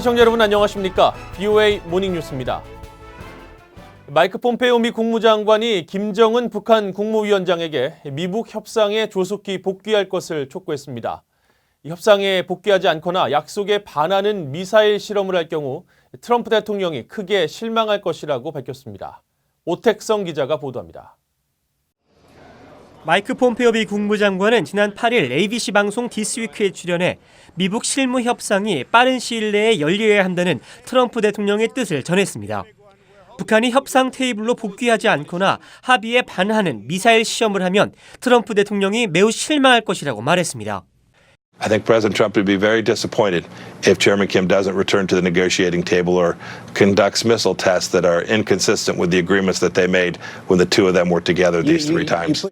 시청자 여러분 안녕하십니까? BOA 모닝뉴스입니다. 마이크 폼페이오 미 국무장관이 김정은 북한 국무위원장에게 미북 협상에 조속히 복귀할 것을 촉구했습니다. 이 협상에 복귀하지 않거나 약속에 반하는 미사일 실험을 할 경우 트럼프 대통령이 크게 실망할 것이라고 밝혔습니다. 오택성 기자가 보도합니다. 마이크 폼페오 미 국무장관은 지난 8일 ABC 방송 디스위크에 출연해 미북 실무 협상이 빠른 시일 내에 열려야 한다는 트럼프 대통령의 뜻을 전했습니다. 북한이 협상 테이블로 복귀하지 않거나 합의에 반하는 미사일 시험을 하면 트럼프 대통령이 매우 실망할 것이라고 말했습니다. I think President Trump would be very disappointed if Chairman Kim doesn't return to the negotiating table or conducts missile tests that are inconsistent with the agreements that they made when the two of them were together these three times.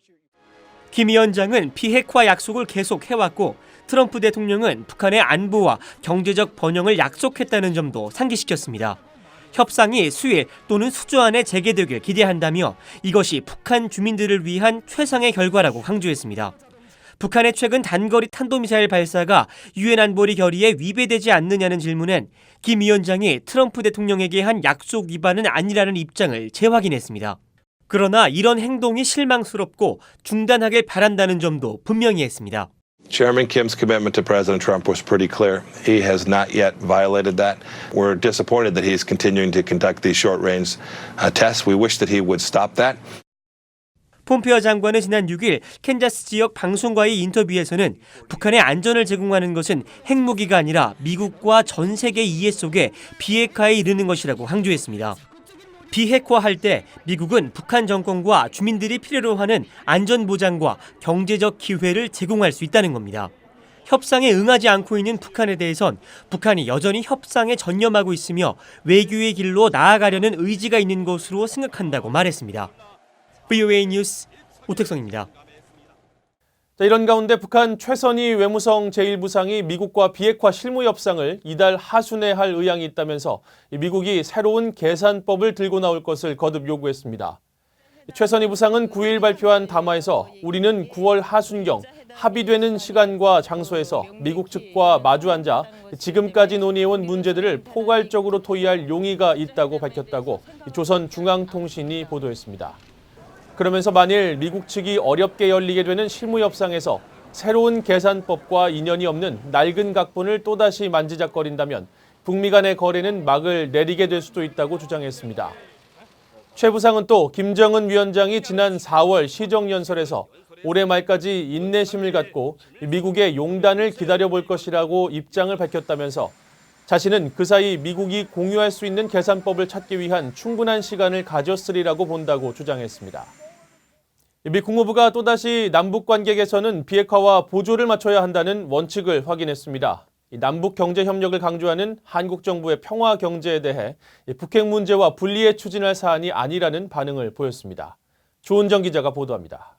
김 위원장은 비핵화 약속을 계속 해왔고 트럼프 대통령은 북한의 안보와 경제적 번영을 약속했다는 점도 상기시켰습니다. 협상이 수일 또는 수주 안에 재개되길 기대한다며 이것이 북한 주민들을 위한 최상의 결과라고 강조했습니다. 북한의 최근 단거리 탄도미사일 발사가 유엔 안보리 결의에 위배되지 않느냐는 질문엔 김 위원장이 트럼프 대통령에게 한 약속 위반은 아니라는 입장을 재확인했습니다. 그러나 이런 행동이 실망스럽고 중단하길 바란다는 점도 분명히 했습니다. Chairman Kim's commitment to President Trump was pretty clear. He has not yet violated that. We're disappointed that he's continuing to conduct these short range uh, tests. We wish that he would stop that. 폼페어 장관은 지난 6일 캔자스 지역 방송과의 인터뷰에서는 북한의 안전을 제공하는 것은 핵무기가 아니라 미국과 전 세계 이해 속에 비핵화에 이르는 것이라고 강조했습니다. 비핵화할 때 미국은 북한 정권과 주민들이 필요로 하는 안전 보장과 경제적 기회를 제공할 수 있다는 겁니다. 협상에 응하지 않고 있는 북한에 대해선 북한이 여전히 협상에 전념하고 있으며 외교의 길로 나아가려는 의지가 있는 것으로 생각한다고 말했습니다. VOA 뉴스 오택성입니다. 자, 이런 가운데 북한 최선희 외무성 제1부상이 미국과 비핵화 실무 협상을 이달 하순에 할 의향이 있다면서 이 미국이 새로운 계산법을 들고 나올 것을 거듭 요구했습니다. 최선희 부상은 9일 발표한 담화에서 우리는 9월 하순경 합의되는 시간과 장소에서 미국 측과 마주 앉아 지금까지 논의해온 문제들을 포괄적으로 토의할 용의가 있다고 밝혔다고 조선중앙통신이 보도했습니다. 그러면서 만일 미국 측이 어렵게 열리게 되는 실무 협상에서 새로운 계산법과 인연이 없는 낡은 각본을 또다시 만지작거린다면 북미 간의 거래는 막을 내리게 될 수도 있다고 주장했습니다. 최 부상은 또 김정은 위원장이 지난 4월 시정연설에서 올해 말까지 인내심을 갖고 미국의 용단을 기다려볼 것이라고 입장을 밝혔다면서 자신은 그 사이 미국이 공유할 수 있는 계산법을 찾기 위한 충분한 시간을 가졌으리라고 본다고 주장했습니다. 미 국무부가 또다시 남북 관계 개선은 비핵화와 보조를 맞춰야 한다는 원칙을 확인했습니다. 남북 경제 협력을 강조하는 한국 정부의 평화 경제에 대해 북핵 문제와 분리해 추진할 사안이 아니라는 반응을 보였습니다. 조은정 기자가 보도합니다.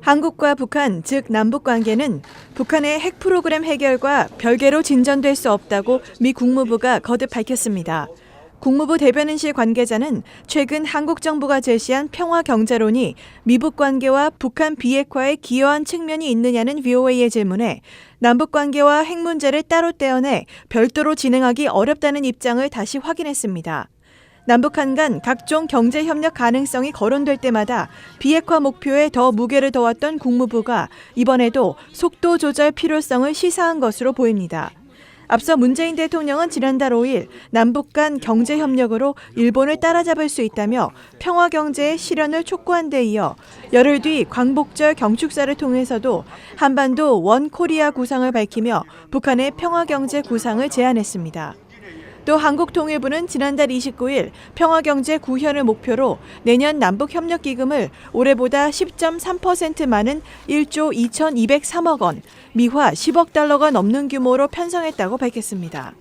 한국과 북한, 즉 남북 관계는 북한의 핵 프로그램 해결과 별개로 진전될 수 없다고 미 국무부가 거듭 밝혔습니다. 국무부 대변인실 관계자는 최근 한국 정부가 제시한 평화 경제론이 미북 관계와 북한 비핵화에 기여한 측면이 있느냐는 VOA의 질문에 남북 관계와 핵 문제를 따로 떼어내 별도로 진행하기 어렵다는 입장을 다시 확인했습니다. 남북한 간 각종 경제 협력 가능성이 거론될 때마다 비핵화 목표에 더 무게를 더웠던 국무부가 이번에도 속도 조절 필요성을 시사한 것으로 보입니다. 앞서 문재인 대통령은 지난달 5일 남북 간 경제 협력으로 일본을 따라잡을 수 있다며 평화 경제의 실현을 촉구한 데 이어 열흘 뒤 광복절 경축사를 통해서도 한반도 원 코리아 구상을 밝히며 북한의 평화 경제 구상을 제안했습니다. 또 한국통일부는 지난달 29일 평화경제 구현을 목표로 내년 남북협력기금을 올해보다 10.3% 많은 1조 2,203억 원, 미화 10억 달러가 넘는 규모로 편성했다고 밝혔습니다.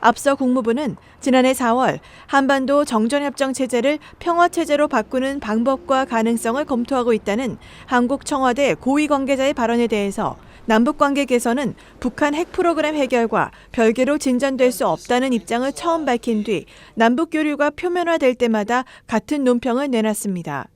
앞서 국무부는 지난해 4월 한반도 정전협정 체제를 평화 체제로 바꾸는 방법과 가능성을 검토하고 있다는 한국 청와대 고위 관계자의 발언에 대해서 남북 관계 개선은 북한 핵 프로그램 해결과 별개로 진전될 수 없다는 입장을 처음 밝힌 뒤 남북 교류가 표면화될 때마다 같은 논평을 내놨습니다.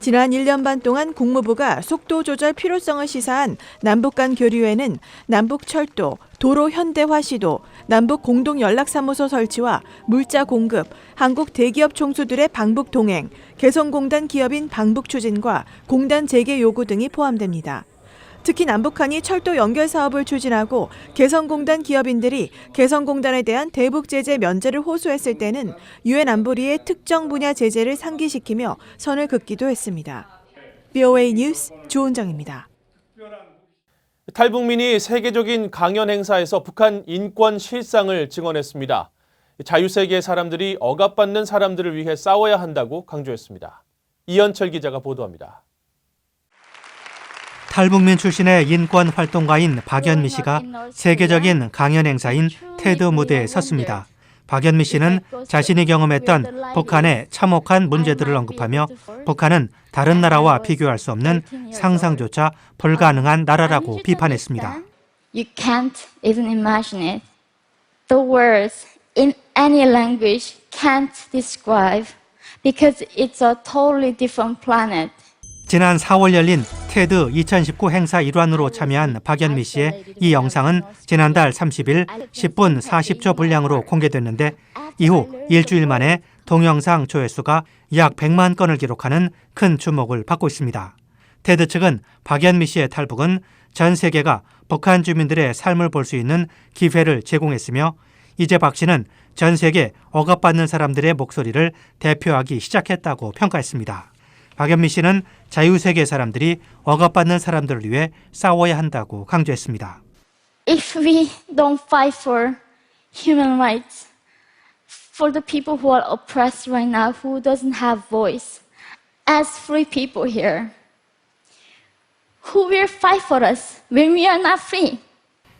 지난 1년 반 동안 국무부가 속도 조절 필요성을 시사한 남북 간 교류에는 남북 철도, 도로 현대화 시도, 남북 공동 연락사무소 설치와 물자 공급, 한국 대기업 총수들의 방북 동행, 개성공단 기업인 방북 추진과 공단 재개 요구 등이 포함됩니다. 특히 남북한이 철도 연결 사업을 추진하고 개성공단 기업인들이 개성공단에 대한 대북 제재 면제를 호소했을 때는 유엔 안보리의 특정 분야 제재를 상기시키며 선을 긋기도 했습니다. BOA 뉴스 조은정입니다. 탈북민이 세계적인 강연 행사에서 북한 인권 실상을 증언했습니다. 자유세계의 사람들이 억압받는 사람들을 위해 싸워야 한다고 강조했습니다. 이현철 기자가 보도합니다. 탈북민 출신의 인권 활동가인 박연미 씨가 세계적인 강연 행사인 테드 무대에 섰습니다. 박연미 씨는 자신이 경험했던 북한의 참혹한 문제들을 언급하며 북한은 다른 나라와 비교할 수 없는 상상조차 불가능한 나라라고 비판했습니다. You can't even imagine it. The words in any language can't describe because it's a totally different planet. 지난 4월 열린 테드 2019 행사 일환으로 참여한 박연미 씨의 이 영상은 지난달 30일 10분 40초 분량으로 공개됐는데 이후 일주일 만에 동영상 조회수가 약 100만 건을 기록하는 큰 주목을 받고 있습니다. 테드 측은 박연미 씨의 탈북은 전 세계가 북한 주민들의 삶을 볼 수 있는 기회를 제공했으며 이제 박 씨는 전 세계 억압받는 사람들의 목소리를 대표하기 시작했다고 평가했습니다. 박연미 씨는 자유세계 사람들이 억압받는 사람들을 위해 싸워야 한다고 강조했습니다. If we don't fight for human rights, for the people who are oppressed right now, who doesn't have voice, as free people here, who will fight for us when we are not free?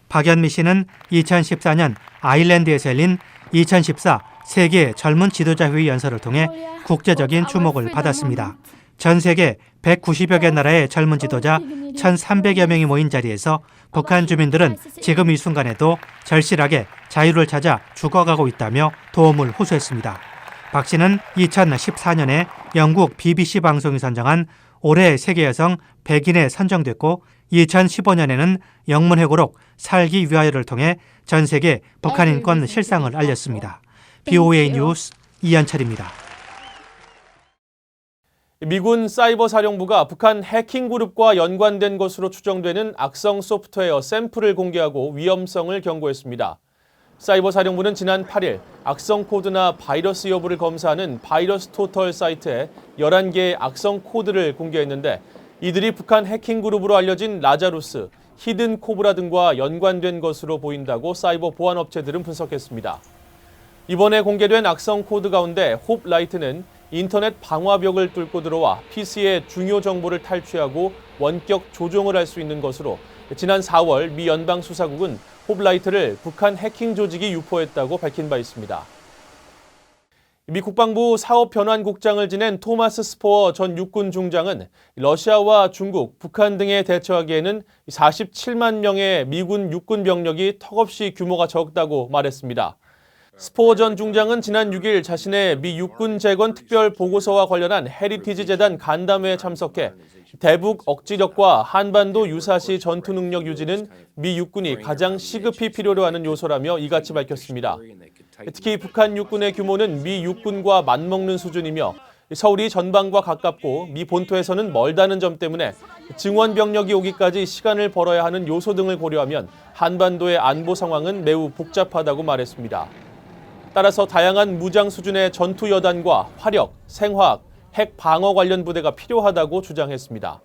박연미 씨는 2014년 아일랜드에서 열린 2014 세계 젊은 지도자 회의 연설을 통해 국제적인 주목을 받았습니다. 전 세계 190여 개 나라의 젊은 지도자 1,300여 명이 모인 자리에서 북한 주민들은 지금 이 순간에도 절실하게 자유를 찾아 죽어가고 있다며 도움을 호소했습니다. 박 씨는 2014년에 영국 BBC 방송이 선정한 올해 세계 여성 100인에 선정됐고 2015년에는 영문회고록 살기 위하여를 통해 전 세계 북한 인권 실상을 알렸습니다. BOA 뉴스 이현철입니다. 미군 사이버 사령부가 북한 해킹 그룹과 연관된 것으로 추정되는 악성 소프트웨어 샘플을 공개하고 위험성을 경고했습니다. 사이버 사령부는 지난 8일 악성 코드나 바이러스 여부를 검사하는 바이러스 토털 사이트에 11개의 악성 코드를 공개했는데 이들이 북한 해킹 그룹으로 알려진 라자루스, 히든 코브라 등과 연관된 것으로 보인다고 사이버 보안 업체들은 분석했습니다. 이번에 공개된 악성 코드 가운데 홉라이트는 인터넷 방화벽을 뚫고 들어와 PC의 중요 정보를 탈취하고 원격 조종을 할 수 있는 것으로 지난 4월 미 연방수사국은 홉라이트를 북한 해킹 조직이 유포했다고 밝힌 바 있습니다. 미 국방부 사업변환국장을 지낸 토마스 스포어 전 육군 중장은 러시아와 중국, 북한 등에 대처하기에는 47만 명의 미군 육군 병력이 턱없이 규모가 적다고 말했습니다. 스포어 전 중장은 지난 6일 자신의 미 육군 재건 특별 보고서와 관련한 헤리티지 재단 간담회에 참석해 대북 억지력과 한반도 유사시 전투 능력 유지는 미 육군이 가장 시급히 필요로 하는 요소라며 이같이 밝혔습니다. 특히 북한 육군의 규모는 미 육군과 맞먹는 수준이며 서울이 전방과 가깝고 미 본토에서는 멀다는 점 때문에 증원 병력이 오기까지 시간을 벌어야 하는 요소 등을 고려하면 한반도의 안보 상황은 매우 복잡하다고 말했습니다. 따라서 다양한 무장 수준의 전투 여단과 화력, 생화학, 핵 방어 관련 부대가 필요하다고 주장했습니다.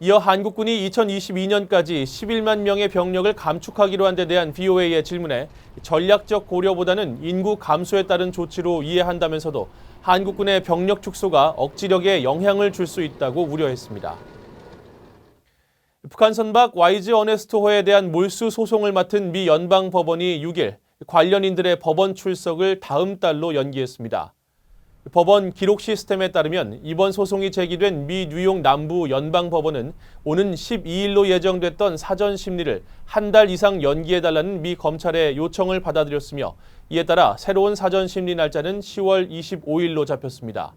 이어 한국군이 2022년까지 11만 명의 병력을 감축하기로 한 데 대한 VOA의 질문에 전략적 고려보다는 인구 감소에 따른 조치로 이해한다면서도 한국군의 병력 축소가 억지력에 영향을 줄 수 있다고 우려했습니다. 북한 선박 YG 어네스토호에 대한 몰수 소송을 맡은 미 연방 법원이 6일 관련인들의 법원 출석을 다음 달로 연기했습니다. 법원 기록 시스템에 따르면 이번 소송이 제기된 미 뉴욕 남부 연방 법원은 오는 12일로 예정됐던 사전 심리를 한 달 이상 연기해달라는 미 검찰의 요청을 받아들였으며 이에 따라 새로운 사전 심리 날짜는 10월 25일로 잡혔습니다.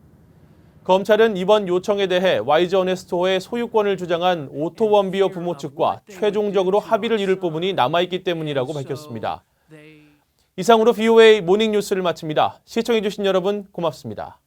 검찰은 이번 요청에 대해 와이즈 어네스토어의 소유권을 주장한 오토 원비어 부모 측과 최종적으로 합의를 이룰 부분이 남아있기 때문이라고 밝혔습니다. 이상으로 VOA 모닝 뉴스를 마칩니다. 시청해주신 여러분 고맙습니다.